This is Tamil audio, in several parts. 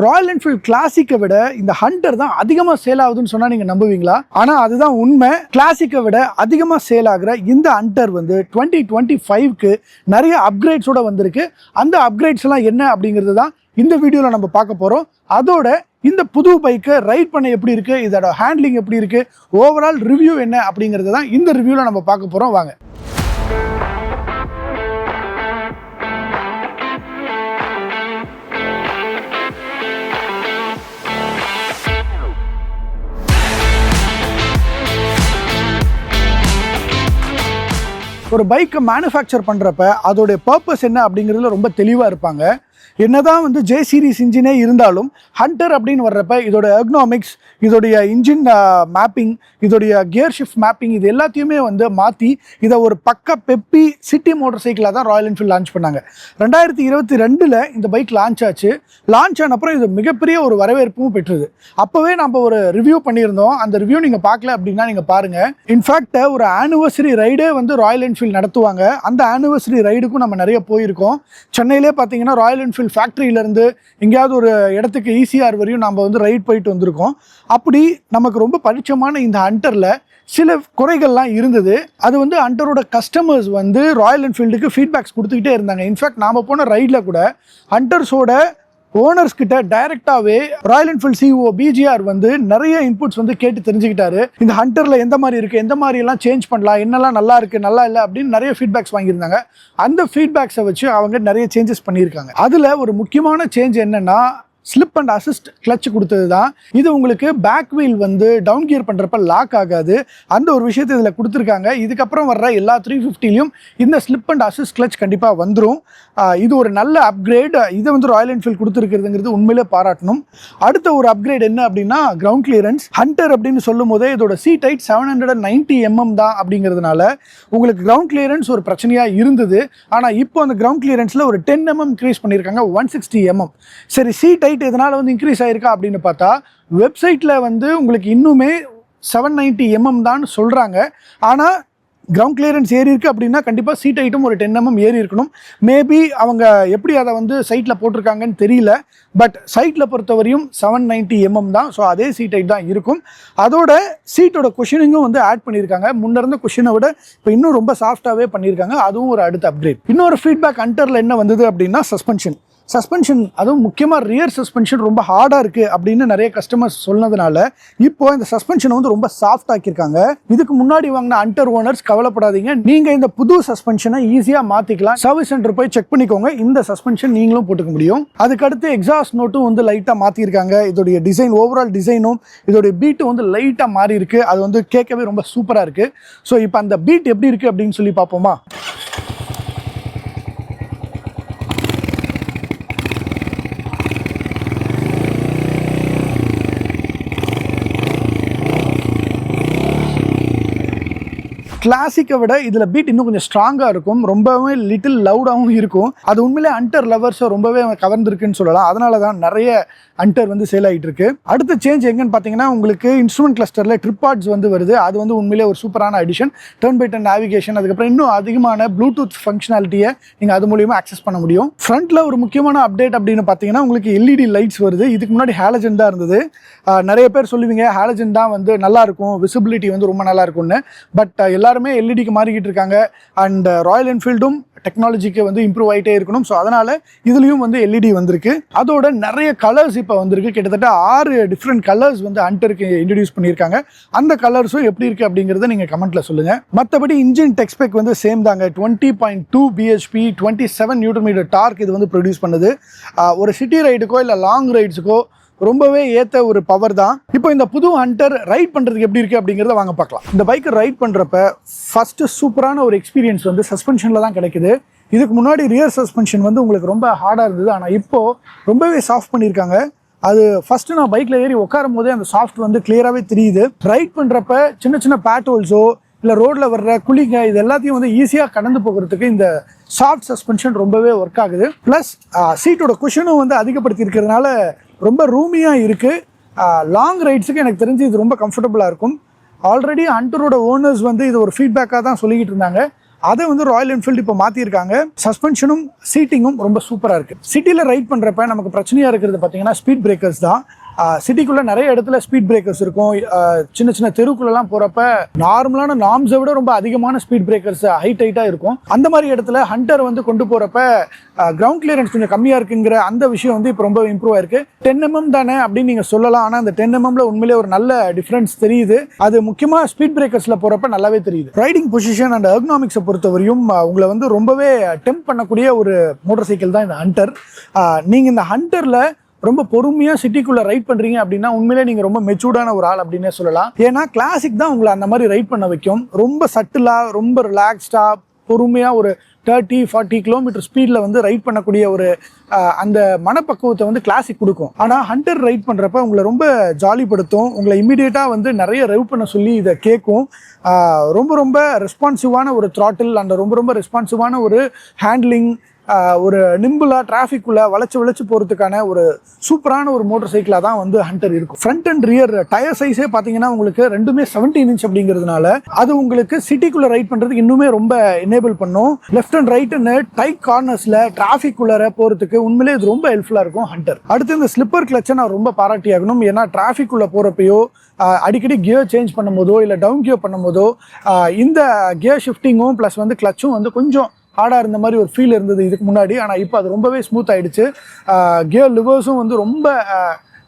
ராயல் என்ஃபீல்ட் கிளாசிக்கை விட இந்த ஹண்டர் தான் அதிகமாக சேல் ஆகுதுன்னு சொன்னால் நீங்கள் நம்புவீங்களா? ஆனால் அதுதான் உண்மை. கிளாசிக்கை விட அதிகமாக சேல் ஆகிற இந்த ஹண்டர் வந்து டுவெண்ட்டி டுவெண்ட்டி ஃபைவ்க்கு நிறைய அப்கிரேட்ஸோடு வந்திருக்கு. அந்த அப்கிரேட்ஸ்லாம் என்ன அப்படிங்கிறது தான் இந்த வீடியோவில் நம்ம பார்க்க போகிறோம் அதோட இந்த புது பைக்கை ரைட் பண்ண எப்படி இருக்குது இதோட ஹேண்ட்லிங் எப்படி இருக்குது ஓவரால் ரிவ்யூ என்ன அப்படிங்கிறது தான் இந்த ரிவ்யூவில் நம்ம பார்க்க போகிறோம் வாங்க. ஒரு பைக்கை மேனுஃபேக்சர் பண்ணுறப்ப அதோடைய பர்பஸ் என்ன அப்படிங்கிறதுல ரொம்ப தெளிவாக இருப்பாங்க. என்னதான் வந்து ஜே சீரிஸ் இன்ஜினே இருந்தாலும் ஹண்டர் அப்படின்னு வர்றப்ப இதோட எர்கனாமிக்ஸ் இதோடைய இன்ஜின் மேப்பிங் இதோடைய கியர் ஷிஃப்ட் மேப்பிங் இது எல்லாத்தையுமே வந்து மாற்றி இதை ஒரு பக்க பெப்பி சிட்டி மோட்டர் சைக்கிளாக தான் ராயல் என்ஃபீல்ட் லான்ச் பண்ணாங்க. ரெண்டாயிரத்தி இருபத்தி ரெண்டில் இந்த பைக் லான்ச் ஆச்சு. லான்ச் ஆன அப்புறம் இது மிகப்பெரிய ஒரு வரவேற்பும் பெற்றது. அப்போவே நம்ம ஒரு ரிவ்யூ பண்ணியிருந்தோம். அந்த ரிவ்யூ நீங்கள் பார்க்கல அப்படின்னா நீங்கள் பாருங்கள் இன்ஃபேக்ட் ஒரு ஆனிவர்சரி ரைடே வந்து ராயல் என்ஃபீல்ட் நடத்துவாங்க. அந்த ஆனிவர்சரி ரைடுக்கும் நம்ம நிறைய போயிருக்கோம். சென்னையிலே பார்த்தீங்கன்னா ராயல் என்ஃபீல்ட் ஃபேக்ட்ரியிலேருந்து எங்கேயாவது ஒரு இடத்துக்கு ஈசிஆர் வரையும் நம்ம வந்து ரைட் போயிட்டு வந்திருக்கோம். அப்படி நமக்கு ரொம்ப பரிச்சயமான இந்த ஹண்டரில் சில குறைகள்லாம் இருந்தது. அது வந்து ஹண்டரோட கஸ்டமர்ஸ் வந்து ராயல் என்ஃபீல்டுக்கு ஃபீட்பேக்ஸ் கொடுத்துக்கிட்டே இருந்தாங்க. இன்ஃபேக்ட் நாம் போன ரைடில் கூட ஹண்டர்ஸோட ஓனர்ஸ் கிட்ட டைரக்டாவே ராயல் என்ஃபீல்ட் சிஓ பிஜிஆர் வந்து நிறைய இன்புட்ஸ் வந்து கேட்டு தெரிஞ்சுக்கிட்டாரு. இந்த ஹண்டர்ல எந்த மாதிரி இருக்கு எந்த மாதிரி எல்லாம் சேஞ்ச் பண்ணலாம் என்னெல்லாம் நல்லா இருக்கு நல்லா இல்லை அப்படின்னு நிறைய ஃபீட்பேக்ஸ் வாங்கியிருந்தாங்க. அந்த ஃபீட்பேக்ஸை வச்சு அவங்க நிறைய சேஞ்சஸ் பண்ணியிருக்காங்க. அதுல ஒரு முக்கியமான சேஞ்ச் என்னன்னா ஸ்லிப் அண்ட் அசிஸ்ட் கிளச் கொடுத்தது தான் இது உங்களுக்கு பேக் வீல் வந்து டவுன் கியர் பண்ணுறப்ப லாக் ஆகாது. அந்த ஒரு விஷயத்தை இதில் கொடுத்துருக்காங்க. இதுக்கப்புறம் வர்ற எல்லா த்ரீ ஃபிஃப்டிலையும் இந்த ஸ்லிப் அண்ட் அசிஸ்ட் கிளச் கண்டிப்பாக வந்துடும் இது ஒரு நல்ல அப்கிரேட் இதை வந்து ராயல் என்ஃபீல்ட் கொடுத்துருக்குறதுங்கிறது உண்மையிலே பாராட்டணும். அடுத்த ஒரு அப்கிரேட் என்ன அப்படின்னா கிரவுண்ட் கிளியரன்ஸ் ஹண்டர் அப்படின்னு சொல்லும் போதே இதோட seat height seven hundred and ninety mm தான் அப்படிங்கிறதுனால உங்களுக்கு கிரவுண்ட் கிளியரன்ஸ் ஒரு பிரச்சனையாக இருந்தது. ஆனால் இப்போ அந்த கிரவுண்ட் கிளியரன்ஸில் ஒரு டென் எம்எம் இன்க்ரீஸ் பண்ணியிருக்காங்க ஒன் சிக்ஸ்டி எம்எம் சரி சீட் ரேட் எதனால் வந்து இன்க்ரீஸ் ஆகிருக்கா அப்படின்னு பார்த்தா வெப்சைட்டில் வந்து உங்களுக்கு இன்னுமே செவன் நைன்ட்டி எம்எம் தான் சொல்கிறாங்க ஆனால் கிரவுண்ட் கிளியரன்ஸ் ஏறி இருக்கு அப்படின்னா கண்டிப்பாக சீட் ஐட்டம் ஒரு டென் எம்எம் ஏறி இருக்கணும். மேபி அவங்க எப்படி அதை வந்து சைட்டில் போட்டிருக்காங்கன்னு தெரியல. பட் சைட்டில் பொறுத்தவரையும் செவன் நைன்ட்டி எம்எம் தான். ஸோ அதே சீட் ஐட் தான் இருக்கும். அதோட சீட்டோட கொஷினிங்கும் வந்து ஆட் பண்ணியிருக்காங்க. முன்ன இருந்த கொஷினை விட இப்போ இன்னும் ரொம்ப சாஃப்டாகவே பண்ணியிருக்காங்க. அதுவும் ஒரு அடுத்த அப்கிரேட் இன்னொரு ஃபீட்பேக் அண்டரில் என்ன வந்தது அப்படின்னா சஸ்பென்ஷன் சஸ்பென்ஷன் அதுவும் முக்கியமாக ரியர் சஸ்பென்ஷன் ரொம்ப ஹார்டாக இருக்குது அப்படின்னு நிறைய கஸ்டமர்ஸ் சொன்னதுனால இப்போ இந்த சஸ்பென்ஷனை வந்து ரொம்ப சாஃப்ட் ஆக்கியிருக்காங்க. இதுக்கு முன்னாடி வாங்கின அண்டர் ஓனர்ஸ் கவலைப்படாதீங்க. நீங்கள் இந்த புது சஸ்பென்ஷனை ஈஸியாக மாற்றிக்கலாம் சர்வீஸ் சென்டர் போய் செக் பண்ணிக்கோங்க. இந்த சஸ்பென்ஷன் நீங்களும் போட்டுக்க முடியும். அதுக்கடுத்து எக்ஸாஸ்ட் நோட்டும் வந்து லைட்டாக மாற்றிருக்காங்க இதோடைய டிசைன் ஓவரால் டிசைனும் இதோடைய பீட்டும் வந்து லைட்டாக மாறி இருக்கு அது வந்து கேட்கவே ரொம்ப சூப்பராக இருக்குது ஸோ இப்போ அந்த பீட் எப்படி இருக்குது அப்படின்னு சொல்லி பார்ப்போமா? கிளாசிக்கை விட இதில் பீட் இன்னும் கொஞ்சம் ஸ்ட்ராங்காக இருக்கும். ரொம்பவே லிட்டில் லவுடாகவும் இருக்கும். அது உண்மையிலே அண்டர் லவர்ஸை ரொம்பவே கவர்ந்துருக்குன்னு சொல்லலாம். அதனால தான் நிறைய அண்டர் வந்து சேல் ஆகிட்டு இருக்கு. அடுத்த சேஞ்ச் எங்கன்னு பார்த்தீங்கன்னா உங்களுக்கு இன்ஸ்ட்ருமெண்ட் கிளஸ்டரில் ட்ரிப்பாட்ஸ் வந்து வருது. அது வந்து உண்மையிலே ஒரு சூப்பரான addition turn by turn navigation அதுக்கப்புறம் இன்னும் அதிகமான ப்ளூடூத் ஃபங்க்ஷனாலிட்டியை நீங்கள் அது மூலியமாக ஆக்சஸ் பண்ண முடியும். ஃப்ரண்ட்டில் ஒரு முக்கியமான அப்டேட் அப்படின்னு பார்த்தீங்கன்னா உங்களுக்கு எல்இடி லைட்ஸ் வருது. இதுக்கு முன்னாடி ஹேலஜன் தான் இருந்தது. நிறைய பேர் சொல்லுவீங்க ஹேலஜன் தான் வந்து நல்லா இருக்கும். விசிபிலிட்டி வந்து ரொம்ப நல்லா இருக்கும்னு. பட் எல்லாருமே எல்இடிக்கு மாறிக்கிட்டு இருக்காங்க. அண்ட் ராயல் என்ஃபீல்டும் டெக்னாலஜிக்கு வந்து இம்ப்ரூவ் ஆகிட்டே இருக்கணும். ஸோ அதனால் இதுலேயும் வந்து எல்இடி வந்திருக்கு. அதோட நிறைய கலர்ஸ் இப்போ வந்திருக்கு. கிட்டத்தட்ட ஆறு டிஃப்ரெண்ட் கலர்ஸ் வந்து அண்டருக்கு இன்ட்ரடியூஸ் பண்ணியிருக்காங்க. அந்த கலர்ஸும் எப்படி இருக்குது அப்படிங்கிறத நீங்கள் கமெண்ட்டில் சொல்லுங்கள் மற்றபடி இன்ஜின் டெக்ஸ்பெக் வந்து சேம் தாங்க. Twenty point two BHP twenty seven newton metre torque இது வந்து ப்ரொடியூஸ் பண்ணுது. Uh, ஒரு சிட்டி ரைடுக்கோ இல்லை லாங் ரைட்ஸுக்கோ ரொம்பவே ஏற்ற ஒரு பவர் தான். இப்போ இந்த புது ஹண்டர் ரைட் பண்ணுறதுக்கு எப்படி இருக்குது அப்படிங்கிறத வாங்க பார்க்கலாம். இந்த பைக்கை ரைட் பண்ணுறப்ப ஃபஸ்ட்டு சூப்பரான ஒரு எக்ஸ்பீரியன்ஸ் வந்து சஸ்பென்ஷனில் தான் கிடைக்குது. இதுக்கு முன்னாடி ரியர் சஸ்பென்ஷன் வந்து உங்களுக்கு ரொம்ப ஹார்டாக இருந்தது. ஆனால் இப்போது ரொம்பவே சாஃப்ட் பண்ணியிருக்காங்க. அது ஃபஸ்ட்டு நான் பைக்கில் ஏறி உட்காரும் போதே அந்த சாஃப்ட் வந்து கிளியராகவே தெரியுது. ரைட் பண்ணுறப்ப சின்ன சின்ன பேட்டோல்ஸோ இல்லை ரோட்டில் வர்ற குழிங்க இது எல்லாத்தையும் வந்து ஈஸியாக கடந்து போகிறதுக்கு இந்த சாஃப்ட் சஸ்பென்ஷன் ரொம்பவே ஒர்க் ஆகுது. ப்ளஸ் சீட்டோட குஷனும் வந்து அதிகப்படுத்தி இருக்கிறதுனால ரொம்ப ரூமியாக இருக்குது லாங் ரைட்ஸுக்கு எனக்கு தெரிஞ்சு இது ரொம்ப கம்ஃபர்டபுளாக இருக்கும். ஆல்ரெடி அண்டரோட ஓனர்ஸ் வந்து இது ஒரு ஃபீட்பேக்காக தான் சொல்லிக்கிட்டு இருந்தாங்க. அதை வந்து ராயல் என்ஃபீல்டு இப்போ மாற்றிருக்காங்க சஸ்பென்ஷனும் சீட்டிங்கும் ரொம்ப சூப்பராக இருக்குது சிட்டியில் ரைட் பண்ணுறப்ப நமக்கு பிரச்சனையாக இருக்கிறது பார்த்தீங்கன்னா ஸ்பீட் பிரேக்கர்ஸ் தான். சிட்டிக்குள்ளே நிறைய இடத்துல ஸ்பீட் பிரேக்கர்ஸ் இருக்கும். சின்ன சின்ன தெருக்குள்ளெல்லாம் போகிறப்ப நார்மலான நாம்ஸை விட ரொம்ப அதிகமான ஸ்பீட் பிரேக்கர்ஸ் ஹைட் ஹைட்டாக இருக்கும். அந்த மாதிரி இடத்துல ஹண்டர் வந்து கொண்டு போகிறப்ப கிரவுண்ட் கிளியரன்ஸ் கொஞ்சம் கம்மியாக இருக்குங்கிற அந்த விஷயம் வந்து இப்போ ரொம்ப இம்ப்ரூவ் ஆயிருக்கு. டென் எம்எம் mm தானே அப்படின்னு நீங்கள் சொல்லலாம். ஆனால் அந்த டென் எம்எம்ல mm உண்மையிலே ஒரு நல்ல டிஃப்ரென்ஸ் தெரியுது. அது முக்கியமாக ஸ்பீட் பிரேக்கர்ஸில் போகிறப்ப நல்லாவே தெரியுது. ரைடிங் பொசிஷன் அண்ட் எர்கனாமிக்ஸை பொறுத்தவரையும் உங்களை வந்து ரொம்பவே டெம்ப் பண்ணக்கூடிய ஒரு மோட்டார் சைக்கிள் தான் இந்த ஹண்டர் நீங்கள் இந்த ஹண்டரில் ரொம்ப பொறுமையாக சிட்டிக்குள்ளே ரைட் பண்ணுறீங்க அப்படின்னா உண்மையிலே நீங்கள் ரொம்ப மெச்சூர்டான ஒரு ஆள் அப்படின்னே சொல்லலாம். ஏன்னா கிளாசிக் தான் உங்களை அந்த மாதிரி ரைட் பண்ண வைக்கும். ரொம்ப சட்டிலாக ரொம்ப ரிலாக்ஸ்டாக பொறுமையாக ஒரு தேர்ட்டி ஃபார்ட்டி கிலோமீட்டர் ஸ்பீடில் வந்து ரைட் பண்ணக்கூடிய ஒரு அந்த மனப்பக்குவத்தை வந்து கிளாசிக் கொடுக்கும். ஆனால் ஹண்டர் ரைட் பண்ணுறப்ப உங்களை ரொம்ப ஜாலிப்படுத்தும் உங்களை இம்மிடியேட்டாக வந்து நிறைய ரெவ் பண்ண சொல்லி இதை கேட்கும். ரொம்ப ரொம்ப ரெஸ்பான்சிவான ஒரு த்ராட்டில் அந்த ரொம்ப ரொம்ப ரெஸ்பான்சிவான ஒரு ஹேண்ட்லிங் ஒரு நிம்பிளா டிராஃபிக்குள்ள வளைச்சு வளைச்சு போகிறதுக்கான ஒரு சூப்பரான ஒரு மோட்டார் சைக்கிளாக தான் வந்து ஹண்டர் இருக்கும். ஃப்ரண்ட் அண்ட் ரியர் டயர் சைஸே பார்த்தீங்கன்னா உங்களுக்கு ரெண்டுமே 17 இன்ச் அப்படிங்கிறதுனால அது உங்களுக்கு சிட்டிக்குள்ளே ரைட் பண்ணுறதுக்கு இன்னுமே ரொம்ப எனேபிள் பண்ணும். லெஃப்ட் அண்ட் ரைட்டுன்னு டைட் கார்னர்ஸில் டிராஃபிக்குள்ளே போகிறதுக்கு உண்மையிலே இது ரொம்ப ஹெல்ப்ஃபுல்லாக இருக்கும் ஹண்டர் அடுத்து இந்த ஸ்லிப்பர் கிளச்சை நான் ரொம்ப பாராட்டி ஆகணும் ஏன்னா டிராஃபிக்குள்ளே போகிறப்பையோ அடிக்கடி கியர் சேஞ்ச் பண்ணும்போதோ இல்லை டவுன் கியர் பண்ணும்போதோ இந்த கியர் ஷிஃப்டிங்கும் ப்ளஸ் வந்து கிளச்சும் வந்து கொஞ்சம் ஹார்டாக இருந்த மாதிரி ஒரு ஃபீல் இருந்தது இதுக்கு முன்னாடி. ஆனால் இப்போ அது ரொம்பவே ஸ்மூத் ஆகிடுச்சு கியர் லிவர்ஸும் வந்து ரொம்ப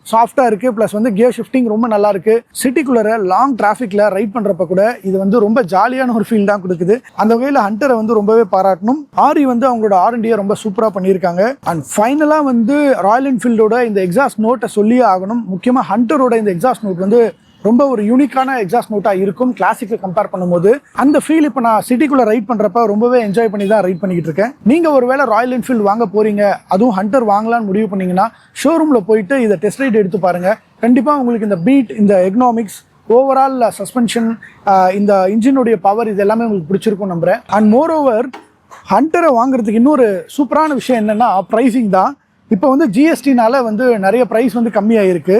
சாஃப்டாக இருக்குது ப்ளஸ் வந்து கியர் ஷிஃப்டிங் ரொம்ப நல்லா இருக்குது சிட்டிக்குள்ளே லாங் டிராஃபிக்கில் ரைட் பண்ணுறப்ப கூட இது வந்து ரொம்ப ஜாலியான ஒரு ஃபீல் தான் கொடுக்குது. அந்த வகையில் ஹண்டரை வந்து ரொம்பவே பாராட்டணும். ஆரி வந்து அவங்களோட ஆர்என்டியை ரொம்ப சூப்பராக பண்ணியிருக்காங்க. அண்ட் ஃபைனலாக வந்து ராயல் என்ஃபீல்டோட இந்த எக்ஸாஸ்ட் நோட்டை சொல்லியே ஆகணும். முக்கியமாக ஹண்டரோட இந்த எக்ஸாஸ்ட் நோட் வந்து ரொம்ப ஒரு யூனிக்கான எக்ஸாஸ்ட் நோட்டாக இருக்கும். கிளாசிக்கை கம்பேர் பண்ணும்போது அந்த ஃபீல் இப்போ நான் சிட்டிக்குள்ளே ரைட் பண்ணுறப்ப ரொம்பவே என்ஜாய் பண்ணி தான் ரைட் பண்ணிக்கிட்டு இருக்கேன். நீங்கள் ஒருவேளை ராயல் என்ஃபீல்டு வாங்க போகிறீங்க அதுவும் ஹண்டர் வாங்கலாம்னு முடிவு பண்ணிங்கன்னா ஷோரூமில் போயிட்டு இதை டெஸ்ட் ரைட் எடுத்து பாருங்கள் கண்டிப்பாக உங்களுக்கு இந்த பீட் இந்த எக்னாமிக்ஸ் ஓவரால் சஸ்பென்ஷன் இந்த இன்ஜினுடைய பவர் இது எல்லாமே உங்களுக்கு பிடிச்சிருக்கும் நம்புகிறேன் அண்ட் மோர் ஓவர் ஹண்டரை வாங்குறதுக்கு இன்னொரு சூப்பரான விஷயம் என்னென்னா ப்ரைஸிங் தான். இப்போ வந்து ஜிஎஸ்டினால வந்து நிறைய ப்ரைஸ் வந்து கம்மியாயிருக்கு.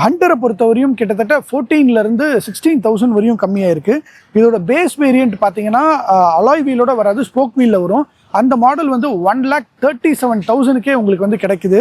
ஹண்டரை பொறுத்தவரையும் கிட்டத்தட்ட ஃபோர்டீன்லேருந்து சிக்ஸ்டீன் தௌசண்ட் வரையும் கம்மியாயிருக்கு. இதோட பேஸ் வேரியண்ட் பார்த்தீங்கன்னா அலாய் வீலோட வராது ஸ்போக் வீலில் வரும். அந்த மாடல் வந்து ஒன் லேக் தேர்ட்டி செவன் தௌசண்ட்க்கே உங்களுக்கு வந்து கிடைக்குது.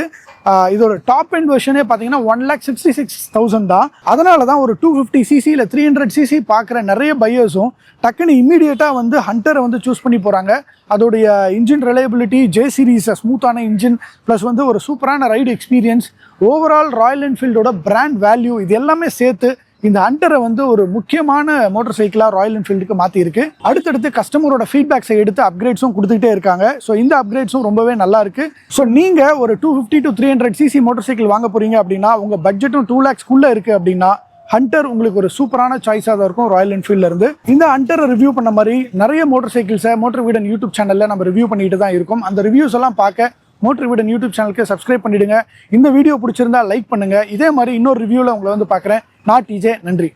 இதோட டாப் எண்ட் வெர்ஷனே பார்த்தீங்கன்னா one lakh sixty six thousand தான் அதனால தான் ஒரு டூ ஃபிஃப்டி சிசி இல்லை த்ரீ ஹண்ட்ரட் சிசி பார்க்குற நிறைய பையர்ஸும் டக்குன்னு இமீடியட்டாக வந்து ஹண்டரை வந்து சூஸ் பண்ணி போகிறாங்க அதோடைய இன்ஜின் ரிலையபிலிட்டி ஜே சீரீஸ் ஸ்மூத்தான இன்ஜின் ப்ளஸ் வந்து ஒரு சூப்பரான ரைடு எக்ஸ்பீரியன்ஸ் ஓவரால் ராயல் என்ஃபீல்டோட பிராண்ட் வேல்யூ இது எல்லாமே சேர்த்து இந்த ஹண்டரை வந்து ஒரு முக்கியமான மோட்டார் சைக்கிளாக ராயல் என்ஃபீல்டுக்கு மாற்றிருக்கு அடுத்தடுத்து கஸ்டமரோட ஃபீட்பேக்ஸை எடுத்து அப்கிரேட்ஸும் கொடுத்துக்கிட்டே இருக்காங்க. ஸோ இந்த அப்கிரேட்ஸும் ரொம்பவே நல்லா இருக்கு. ஸோ நீங்கள் ஒரு two fifty to three hundred CC motorcycle வாங்க போகிறீங்க அப்படின்னா உங்கள் பட்ஜெட்டும் டூ லேக்ஸ்க்குள்ளே இருக்குது அப்படின்னா ஹண்டர் உங்களுக்கு ஒரு சூப்பரான சாய்ஸாக தான் இருக்கும் ராயல் என்ஃபீல்டில் இருந்து. இந்த ஹண்டரை ரிவ்யூ பண்ண மாதிரி நிறைய மோட்டார் சைக்கிள்ஸை மோட்டர் வீடன் யூடியூப் சேனலில் நம்ம ரிவ்யூ பண்ணிட்டு தான் இருக்கும். அந்த ரிவ்யூஸ் எல்லாம் பார்க்க மோட்டர் வீடன் யூடியூப் சேனலுக்கு சப்ஸ்கிரைப் பண்ணிவிடுங்க இந்த வீடியோ பிடிச்சிருந்தா லைக் பண்ணுங்கள் இதே மாதிரி இன்னொரு ரிவ்யூவில் உங்களை வந்து பார்க்குறேன். நான் டிஜே நன்றி.